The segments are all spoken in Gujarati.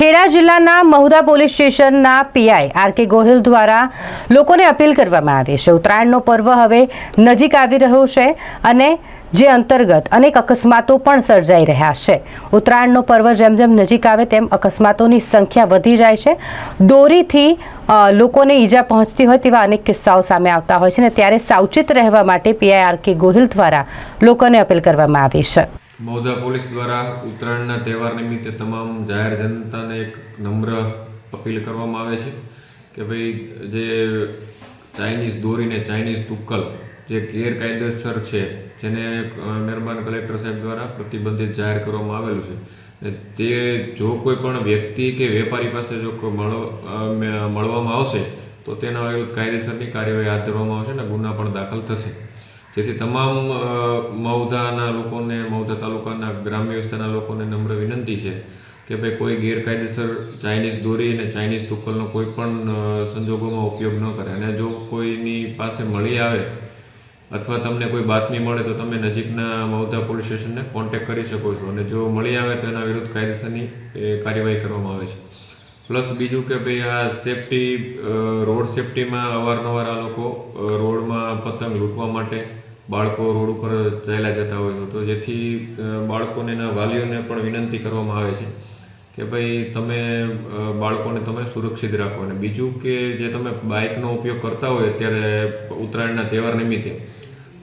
ખેડા જિલ્લાના મહુદા પોલીસ સ્ટેશનના પીઆઈ આર કે ગોહિલ દ્વારા લોકોને અપીલ કરવામાં આવી છે. ઉત્તરાયણનો પર્વ હવે નજીક આવી રહ્યો છે અને જે અંતર્ગત અનેક અકસ્માતો પણ સર્જાઈ રહ્યા છે. ઉત્તરાયણનો પર્વ જેમ જેમ નજીક આવે તેમ અકસ્માતોની સંખ્યા વધી જાય છે. દોરીથી લોકોને ઈજા પહોંચતી હોય તેવા અનેક કિસ્સાઓ સામે આવતા હોય છે ને ત્યારે સાવચેત રહેવા માટે પીઆઈ આર કે ગોહિલ દ્વારા લોકોને અપીલ કરવામાં આવી છે. મૌદા પોલીસ દ્વારા ઉત્તરાયણના તહેવાર નિમિત્તે તમામ જાહેર જનતાને એક નમ્ર અપીલ કરવામાં આવે છે કે ભાઈ, જે ચાઇનીઝ દોરીને ચાઇનીઝ તુક્કલ, જે ગેરકાયદેસર છે, જેને મહેરબાન કલેક્ટર સાહેબ દ્વારા પ્રતિબંધિત જાહેર કરવામાં આવેલું છે, ને તે જો કોઈ પણ વ્યક્તિ કે વેપારી પાસે જો મળવામાં આવશે, તો તેના વિરુદ્ધ કાયદેસરની કાર્યવાહી હાથ ધરવામાં આવશે અને ગુના પણ દાખલ થશે. જેથી તમામ અ, લોકોને મૌધા તાલુકાના ગ્રામ્ય વિસ્તારના લોકોને નમ્ર વિનંતી છે કે ભાઈ કોઈ ગેરકાયદેસર ચાઇનીઝ દોરી અને ચાઇનીઝ તુક્કલનો કોઈ પણ સંજોગોમાં ઉપયોગ ન કરે. અને જો કોઈની પાસે મળી આવે અથવા તમને કોઈ બાતમી મળે તો તમે નજીકના મૌધા પોલીસ સ્ટેશનને કોન્ટેક કરી શકો છો. અને જો મળી આવે તો એના વિરુદ્ધ કાયદેસરની કાર્યવાહી કરવામાં આવે છે. પ્લસ બીજું કે ભાઈ આ સેફટી રોડ સેફટીમાં અવારનવાર આ લોકો રોડમાં પતંગ લૂંટવા માટે બાળકો રોડ ઉપર ચાલ્યા જતા હોય છે. તો જેથી બાળકોને એના વાલીઓને પણ વિનંતી કરવામાં આવે છે કે ભાઈ તમે બાળકોને તમે સુરક્ષિત રાખો. અને બીજું કે જે તમે બાઇકનો ઉપયોગ કરતા હોય અત્યારે ઉત્તરાયણના તહેવાર નિમિત્તે,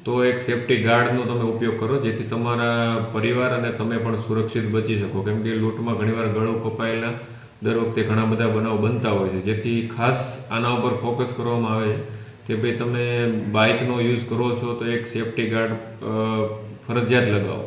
તો એક સેફટી ગાર્ડનો તમે ઉપયોગ કરો, જેથી તમારા પરિવાર અને તમે પણ સુરક્ષિત બચી શકો. કેમ કે લૂંટમાં ઘણીવાર ગળો કપાયેલા, દર વખતે ઘણા બધા બનાવ બનતા હોય છે. જેથી ખાસ આના ઉપર ફોકસ કરવામાં આવે. છે કે ભાઈ તમે બાઇકનો યુઝ કરો છો તો એક સેફટી ગાર્ડ ફરજિયાત લગાવો.